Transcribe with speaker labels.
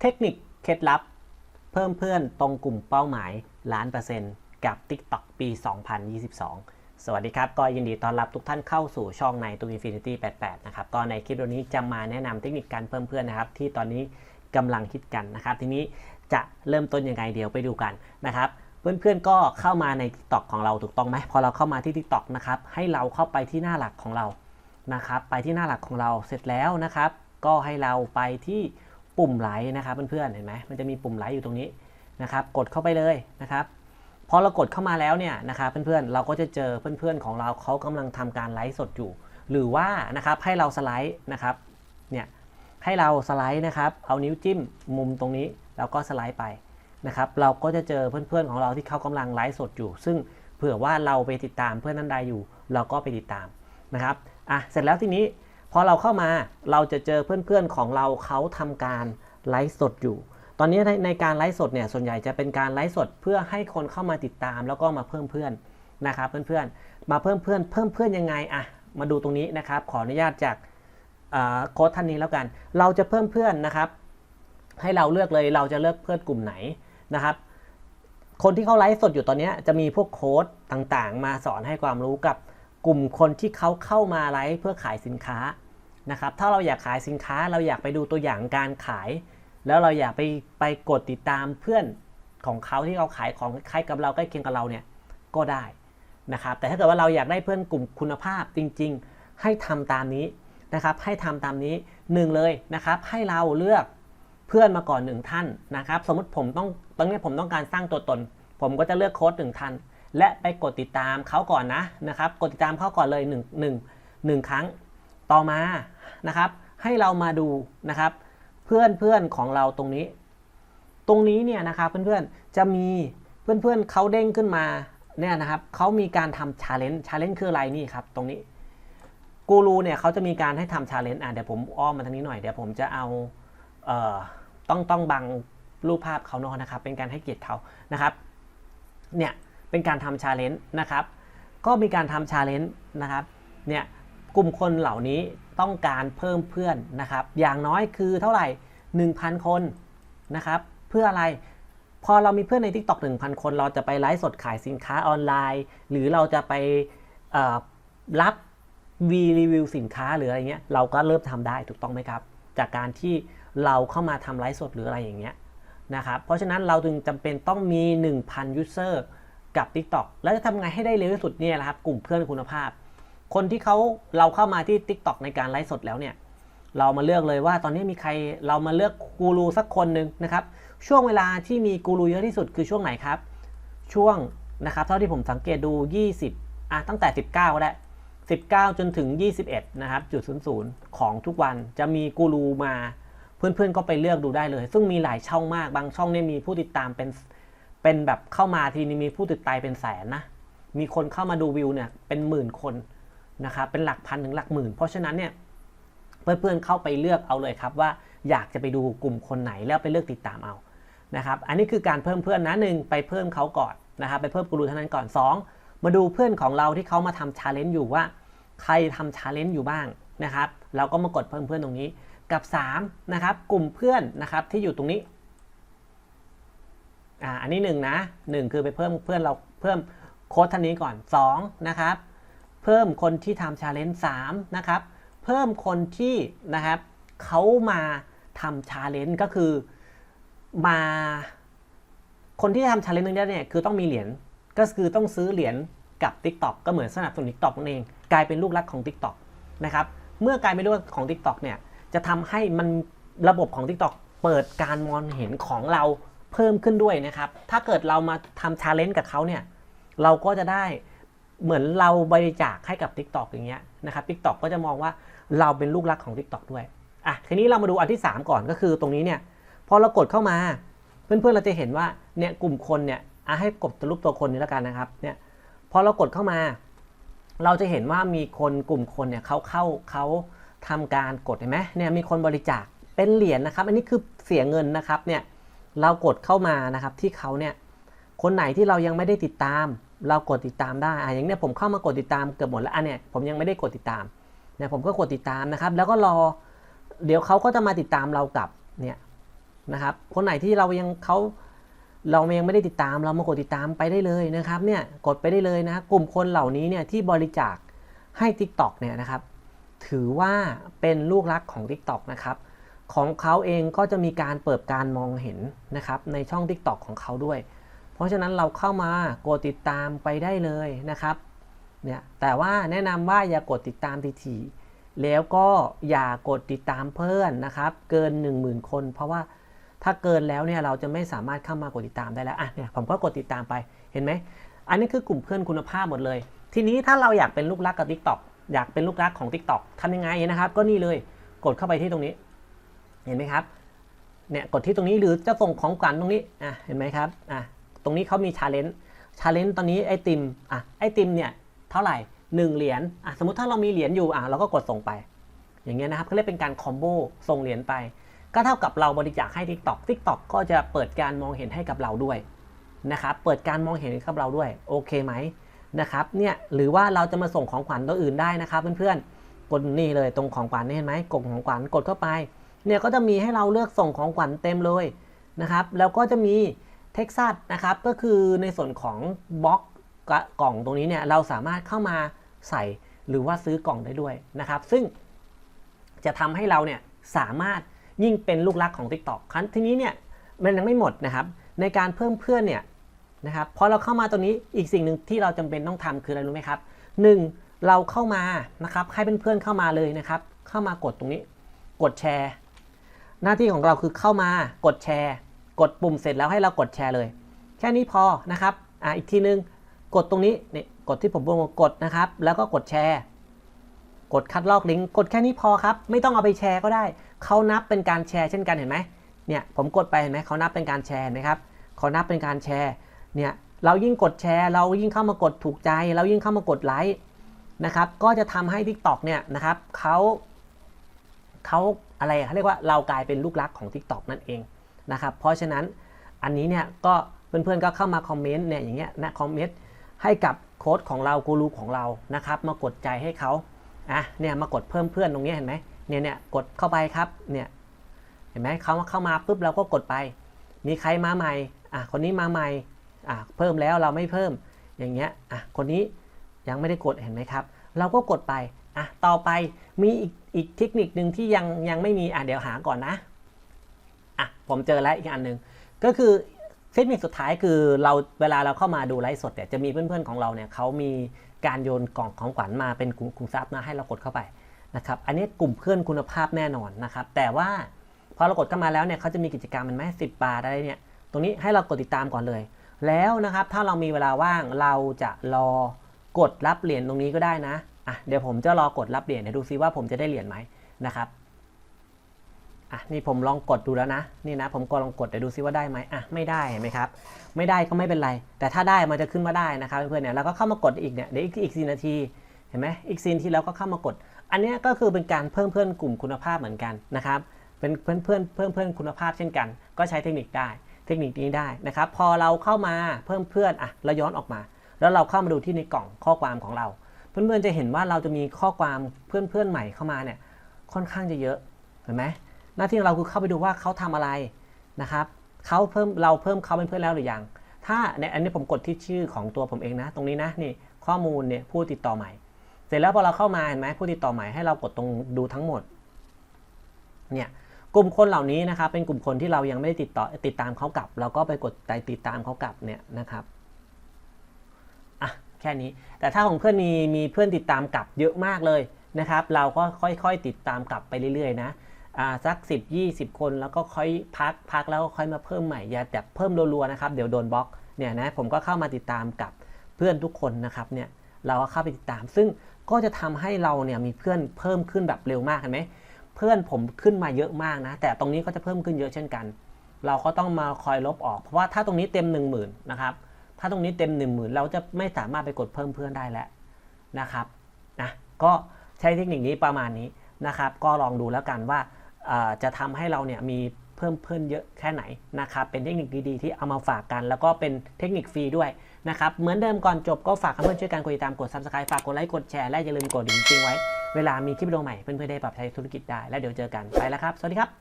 Speaker 1: เทคนิคเคล็ดลับ เพิ่มเพื่อนตรงกลุ่มเป้าหมายล้านเปอร์เซ็นต์กับ TikTok ปี 2022 สวัสดีครับ ก็ยินดีต้อนรับทุกท่านเข้าสู่ช่องในตู Infinity 88 นะครับ ก็ในคลิปวิดีโอนี้จะมาแนะนำเทคนิคการเพิ่มเพื่อนนะครับ ที่ตอนนี้กำลังคิดกันนะครับ ทีนี้จะเริ่มต้นยังไงเดี๋ยวไปดูกันนะครับเพื่อนๆก็เข้ามาใน TikTok ของเราถูกต้องไหมพอเราเข้ามาที่ TikTok นะครับให้เราเข้าไปที่หน้าหลักของเรานะครับ ไปที่หน้าหลักของเราเสร็จแล้วนะครับ ก็ให้เราไปที่ ปุ่มไลค์นะครับเพื่อนๆเห็นไหมมันจะมีปุ่มไลค์อยู่ตรงนี้นะครับ กดเข้าไปเลยนะครับพอเรากดเข้ามาแล้วเนี่ยนะครับเพื่อนๆเราก็จะเจอเพื่อนๆของเราเขากำลังทำการไลฟ์สดอยู่ หรือว่านะครับให้เราสไลด์นะครับเนี่ยให้เราสไลด์นะครับ เอานิ้วจิ้มมุมตรงนี้แล้วก็สไลด์ไปนะครับเราก็จะเจอเพื่อนๆของเราที่เขากำลังไลฟ์สดอยู่ ซึ่งเผื่อว่าเราไปติดตามเพื่อนนั้นใดอยู่ เราก็ไปติดตามนะครับอะเสร็จแล้วทีนี้ อเราเข้ามาเราจะเจอเพื่อนๆของเราเขาทำการไลฟ์สดอยู่ ตอนนี้ในในการไลฟ์สดเนี่ยส่วนใหญ่จะเป็นการไลฟ์สดเพื่อให้คนเข้ามาติดตามแล้วก็มาเพิ่มเพื่อนนะครับเพื่อนๆมาเพิ่มเพื่อนเพิ่มเพื่อนยังไงอะมาดูตรงนี้นะครับ ขออนุญาตจากโค้ดท่านนี้แล้วกัน เราจะเพิ่มเพื่อนนะครับ ให้เราเลือกเลยเราจะเลือกเพื่อนกลุ่มไหนนะครับ คนที่เขาไลฟ์สดอยู่ตอนนี้จะมีพวกโค้ดต่างๆ มาสอนให้ความรู้กับกลุ่มคนที่เขาเข้ามาไลฟ์เพื่อขายสินค้า นะครับถ้าเราอยากขายสินค้าเราอยากไปดูตัวอย่างการขาย แล้วเราอยากไปไปกดติดตามเพื่อนของเขาที่เขาขายของคล้ายกับเราใกล้เคียงกับเราเนี่ยก็ได้นะครับแต่ถ้าเกิดว่าเราอยากได้เพื่อนกลุ่มคุณภาพจริง ๆ ให้ทำตามนี้นะครับให้ทำตามนี้หนึ่งเลยนะครับให้เราเลือกเพื่อนมาก่อนหนึ่งท่านนะครับสมมติผมต้องตอนนี้ผมต้องการสร้างตัวตน ผมก็จะเลือกโค้ดหนึ่งท่านและไปกดติดตามเขาก่อนนะนะครับกดติดตามเขาก่อนเลย1 1 1ครั้ง ต่อมา นะครับ ให้เรามาดูนะครับ เพื่อนเพื่อนของเราตรงนี้ ตรงนี้เนี่ยนะครับเพื่อนๆจะมีเพื่อนเพื่อนเขาเด้งขึ้นมาเนี่ยนะครับเขามีการทำชาเลนจ์ชาเลนจ์คืออะไรนี่ครับ ตรงนี้กูรูเนี่ยเขาจะมีการให้ทำชาเลนจ์อะเดี๋ยวผมอ้อมมาทางนี้หน่อยเดี๋ยวผมจะเอาเอ่อต้องต้องบังรูปภาพเขาเนอะนะครับ เป็นการให้เกียรติเขานะครับเนี่ยเป็นการทำชาเลนจ์นะครับ ก็มีการทำชาเลนจ์นะครับเนี่ยกลุ่มคนเหล่านี้ ต้องการเพิ่มเพื่อนนะครับ อย่างน้อยคือเท่าไหร่ 1,000 คนนะครับ เพื่ออะไร พอเรามีเพื่อนใน TikTok 1,000 คน เราจะไปไลฟ์สดขายสินค้าออนไลน์ หรือเราจะไปรับวีรีวิวสินค้าหรืออะไรเงี้ย เราก็เริ่มทำได้ถูกต้องไหมครับ จากการที่เราเข้ามาทำไลฟ์สดหรืออะไรอย่างเงี้ยนะครับ เพราะฉะนั้นเราจึงจำเป็นต้องมี 1,000ยูเซอร์กับ TikTok แล้วจะทำไงให้ได้เร็วที่สุดเนี่ยแหละครับ กลุ่มเพื่อนคุณภาพ คนที่เขาเราเข้ามาที่ TikTok ในการไลฟ์สดแล้วเนี่ยเรามาเลือกเลยว่าตอนนี้มีใครเรามาเลือกกูรูสักคนหนึ่งนะครับ ช่วงเวลาที่มีกูรูเยอะที่สุดคือช่วงไหนครับ ช่วงนะครับเท่าที่ผมสังเกตดู 20อะตั้งแต่ 19ก็ได้19 จนถึง 21 นะครับจุด00ของทุกวันจะมีกูรูมาเพื่อนๆก็ไปเลือกดูได้เลย ซึ่งมีหลายช่องมากบางช่องเนี่ยมีผู้ติดตามเป็นเป็นแบบเข้ามาทีนี้มีผู้ติดตามเป็นแสนนะมีคนเข้ามาดูวิวเนี่ยเป็นหมื่นคน นะครับเป็นหลักพันถึงหลักหมื่น เพราะฉะนั้นเนี่ยเพื่อนๆเข้าไปเลือกเอาเลยครับว่าอยากจะไปดูกลุ่มคนไหนแล้วไปเลือกติดตามเอานะครับอันนี้คือการเพิ่มเพื่อนนะหนึ่งไปเพิ่มเขาก่อนนะครับไปเพิ่มกูรูเท่านั้นก่อน 2 มาดูเพื่อนของเราที่เขามาทำชาเลนจ์อยู่ว่า ใครทำชาเลนจ์อยู่บ้างนะครับเราก็มากดเพิ่มเพื่อนตรงนี้กับ3นะครับกลุ่มเพื่อนนะครับที่อยู่ตรงนี้อ่าอันนี้1นะ1คือไปเพิ่มเพื่อนเราเพิ่มโค้ดท่านนี้ก่อน2นะครับ เพิ่มคนที่ทำชาเลนจ์3นะครับ เพิ่มคนที่นะครับเขามาทำชาเลนจ์ก็คือมาคนที่ทำชาเลนจ์นึงได้เนี่ยคือต้องมีเหรียญก็คือต้องซื้อเหรียญกับ TikTok ก็เหมือนสนับสนุน TikTok นั่นเองกลายเป็นลูกรักของ TikTok นะครับเมื่อกลายเป็นลูกรักของ TikTok เนี่ยจะทำให้มันระบบของ TikTok เปิดการมองเห็นของเราเพิ่มขึ้นด้วยนะครับ ถ้าเกิดเรามาทำชาเลนจ์กับเขาเนี่ยเราก็จะได้ เหมือนเราบริจาคให้กับ TikTok อย่างเงี้ยนะครับ TikTok ก็จะมองว่าเราเป็นลูกรักของ TikTok ด้วยอะทีนี้เรามาดูอันที่ 3 ก่อนก็คือตรงนี้เนี่ยพอเรากดเข้ามา เพื่อนๆเราจะเห็นว่าเนี่ยกลุ่มคนเนี่ยอะให้กดรูปตัวคนนี้แล้วกันนะครับเนี่ยพอเรากดเข้ามา เราจะเห็นว่ามีคนกลุ่มคนเนี่ยเขาเข้าเขาทำการกดเห็นไหมเนี่ยมีคนบริจาคเป็นเหรียญนะครับ อันนี้คือเสียเงินนะครับเนี่ยเรากดเข้ามานะครับที่เขาเนี่ยคนไหนที่เรายังไม่ได้ติดตาม เรากดติดตามได้อะอย่างเนี้ยผมเข้ามากดติดตามเกือบหมดแล้วอันเนี้ยผมยังไม่ได้กดติดตามเนี่ยผมก็กดติดตามนะครับ แล้วก็รอเดี๋ยวเขาก็จะมาติดตามเรากลับเนี่ยนะครับ คนไหนที่เรายังเขาเรายังไม่ได้ติดตามเรามากดติดตามไปได้เลยนะครับเนี่ยกดไปได้เลยนะกลุ่มคนเหล่านี้เนี่ยที่บริจาคให้ TikTok เนี่ยนะครับ ถือว่าเป็นลูกรักของ TikTok นะครับของเขาเองก็จะมีการเปิดการมองเห็นนะครับในช่อง TikTok ของเขาด้วย เพราะฉะนั้นเราเข้ามากดติดตามไปได้เลยนะครับเนี่ยแต่ว่าแนะนำว่าอย่ากดติดตามทีๆแล้วก็อย่ากดติดตามเพื่อนนะครับ เกิน 10,000 คน เพราะว่าถ้าเกินแล้วเนี่ยเราจะไม่สามารถเข้ามากดติดตามได้แล้วอะเนี่ยผมก็กดติดตามไปเห็นไหมอันนี้คือกลุ่มเพื่อนคุณภาพหมดเลย ทีนี้ถ้าเราอยากเป็นลูกรักกับ TikTok อยากเป็นลูกรักของ TikTok ทำยังไงนะครับ ก็นี่เลยกดเข้าไปที่ตรงนี้ เห็นไหมครับเนี่ยกดที่ตรงนี้หรือจะส่งของขวัญตรงนี้อะเห็นไหมครับอะ ตรงนี้เขามีชาเลนจ์ชาเลนจ์ตอนนี้ไอติมอะไอติมเนี่ยเท่าไหร่1เหรียญอะสมมติถ้าเรามีเหรียญอยู่อะเราก็กดส่งไป อย่างเงี้ยนะครับเขาเรียกเป็นการคอมโบส่งเหรียญไป ก็เท่ากับเราบริจาคให้ TikTok TikTok ก็จะเปิดการมองเห็นให้กับเราด้วยนะครับเปิดการมองเห็นให้กับเราด้วยโอเคไหมนะครับเนี่ยหรือว่าเราจะมาส่งของขวัญตัวอื่นได้นะครับเพื่อนๆกดนี่เลยตรงของขวัญนี่เห็นไหมกดของขวัญกดเข้าไปเนี่ยก็จะมีให้เราเลือกส่งของขวัญเต็มเลยนะครับแล้วก็จะมี เท็กซัสนะครับก็คือในส่วนของบล็อกกล่องตรงนี้เนี่ยเราสามารถเข้ามาใส่หรือว่าซื้อกล่องได้ด้วยนะครับ ซึ่งจะทำให้เราเนี่ยสามารถยิ่งเป็นลูกรักของ TikTok ครั้นทีนี้เนี่ยมันยังไม่หมดนะครับ ในการเพิ่มเพื่อนเนี่ยนะครับพอเราเข้ามาตรงนี้อีกสิ่งหนึ่งที่เราจำเป็นต้องทำคืออะไรรู้ไหมครับหนึ่งเราเข้ามานะครับให้เพื่อนๆเข้ามาเลยนะครับ เข้ามากดตรงนี้ กดแชร์ หน้าที่ของเราคือเข้ามากดแชร์ กดปุ่มเสร็จแล้วให้เรากดแชร์เลย แค่นี้พอนะครับอ่าอีกทีนึง กดตรงนี้นี่กดที่ผมบอกกดนะครับ แล้วก็กดแชร์ กดคัดลอกลิงก์กดแค่นี้พอครับ ไม่ต้องเอาไปแชร์ก็ได้ เขานับเป็นการแชร์เช่นกันเห็นไหมเนี่ยผมกดไปเห็นไหมเขานับเป็นการแชร์นะครับเขานับเป็นการแชร์เนี่ยเรายิ่งกดแชร์ เรายิ่งเข้ามากดถูกใจ เรายิ่งเข้ามากดไลค์นะครับก็จะทำให้ TikTok เนี่ยนะครับเขาเขาอะไรเขาเรียกว่าเรากลายเป็นลูกรักของ TikTok นั่นเอง นะครับ เพราะฉะนั้นอันนี้เนี่ยก็เพื่อนๆก็เข้ามาคอมเมนต์เนี่ยอย่างเงี้ยนะคอมเมนต์ให้กับโค้ดของเรากูรูของเรานะครับมากดใจให้เขาอะเนี่ยมากดเพิ่มเพื่อนตรงนี้เห็นไหมเนี่ยเนี่ยกดเข้าไปครับเนี่ยเห็นไหมเขาเข้ามาปุ๊บเราก็กดไป มีใครมาใหม่อะคนนี้มาใหม่อะเพิ่มแล้วเราไม่เพิ่มอย่างเงี้ยอะคนนี้ยังไม่ได้กดเห็นไหมครับ เราก็กดไปอะต่อไปมีอีกอีกเทคนิคหนึ่งที่ยังยังไม่มีอะเดี๋ยวหาก่อนนะอะ ผมเจอแล้วอีกอันหนึ่งก็คือเทคนิคสุดท้ายคือเราเวลาเราเข้ามาดูไลฟ์สดเนี่ยจะมีเพื่อนๆของเราเนี่ยเขามีการโยนกล่องของขวัญมาเป็นกลุ่มซับนะให้เรากดเข้าไปนะครับอันนี้กลุ่มเพื่อนคุณภาพแน่นอนนะครับแต่ว่าพอเรากดเข้ามาแล้วเนี่ยเขาจะมีกิจกรรมมันไหมสิบบาทอะไรเนี่ยตรงนี้ให้เรากดติดตามก่อนเลย แล้วนะครับถ้าเรามีเวลาว่างเราจะรอกดรับเหรียญตรงนี้ก็ได้นะอะเดี๋ยวผมจะรอกดรับเหรียญเดี๋ยวดูซิว่าผมจะได้เหรียญไหมนะครับ อะนี่ผมลองกดดูแล้วนะนี่นะผมก็ลองกดเดี๋ยวดูซิว่าได้ไหมอะไม่ได้เห็นไหมครับไม่ได้ก็ไม่เป็นไร แต่ถ้าได้มันจะขึ้นมาได้นะครับเพื่อนเนี่ยเราก็เข้ามากดอีกเนี่ยเดี๋ยวอีกอีกสี่นาทีเห็นไหมอีกซีนที่เราก็เข้ามากด อันนี้ก็คือเป็นการเพิ่มเพื่อนกลุ่มคุณภาพเหมือนกันนะครับเป็นเพื่อนเพื่อนเพิ่มเพื่อนคุณภาพเช่นกัน ก็ใช้เทคนิคได้เทคนิคนี้ได้นะครับพอเราเข้ามาเพิ่มเพื่อนอะเราย้อนออกมา แล้วเราเข้ามาดูที่ในกล่องข้อความของเรา เพื่อนๆจะเห็นว่าเราจะมีข้อความเพื่อนๆใหม่เข้ามาเนี่ยค่อนข้างจะเยอะเห็นไหม หน้าที่ของเราคือเข้าไปดูว่าเขาทำอะไรนะครับเขาเพิ่มเราเพิ่มเขาเป็นเพื่อนแล้วหรือยัง ถ้าในอันนี้ผมกดที่ชื่อของตัวผมเองนะ ตรงนี้นะนี่ข้อมูลเนี่ยผู้ติดต่อใหม่ เสร็จแล้วพอเราเข้ามาเห็นไหมผู้ติดต่อใหม่ให้เรากดตรงดูทั้งหมดเนี่ยกลุ่มคนเหล่านี้นะครับเป็นกลุ่มคนที่เรายังไม่ได้ติดต่อติดตามเขากลับ เราก็ไปกดใจติดตามเขากลับเนี่ยนะครับอะแค่นี้แต่ถ้าของเพื่อนมีมีเพื่อนติดตามกลับเยอะมากเลยนะครับ เราก็ค่อยๆติดตามกลับไปเรื่อยๆนะ สัก 10 20 คนแล้วก็ค่อยพักพักแล้วก็ค่อยมาเพิ่มใหม่อย่าแบบเพิ่มรัวๆนะครับเดี๋ยวโดนบล็อกเนี่ยนะผมก็เข้ามาติดตามกับเพื่อนทุกคนนะครับเนี่ยเราก็เข้าไปติดตาม ซึ่งก็จะทำให้เราเนี่ยมีเพื่อนเพิ่มขึ้นแบบเร็วมากเห็นไหมเพื่อนผมขึ้นมาเยอะมากนะ แต่ตรงนี้ก็จะเพิ่มขึ้นเยอะเช่นกัน เราก็ต้องมาคอยลบออก เพราะว่าถ้าตรงนี้เต็ม 1 0,000นะครับถ้าตรงนี้เต็ม 1 0,000 เราจะไม่สามารถไปกดเพิ่มเพื่อนได้แล้วนะครับนะก็ใช้เทคนิคนี้ประมาณนี้นะครับ ก็ลองดูแล้วกันว่า จะทำให้เราเนี่ยมีเพิ่มเพิ่มเยอะแค่ไหนนะครับเป็นเทคนิคดีๆที่เอามาฝากกัน แล้วก็เป็นเทคนิคฟรีด้วยนะครับเหมือนเดิมก่อนจบก็ฝากเพื่อนๆช่วยกันกดติดตามกด subscribe ฝากกดไลค์กดแชร์และอย่าลืมกดดิ่งจริงไว้ เวลามีคลิปวิดีโอใหม่เพื่อนๆได้ปรับใช้ธุรกิจได้แล้วเดี๋ยวเจอกันไปแล้วครับ สวัสดีครับ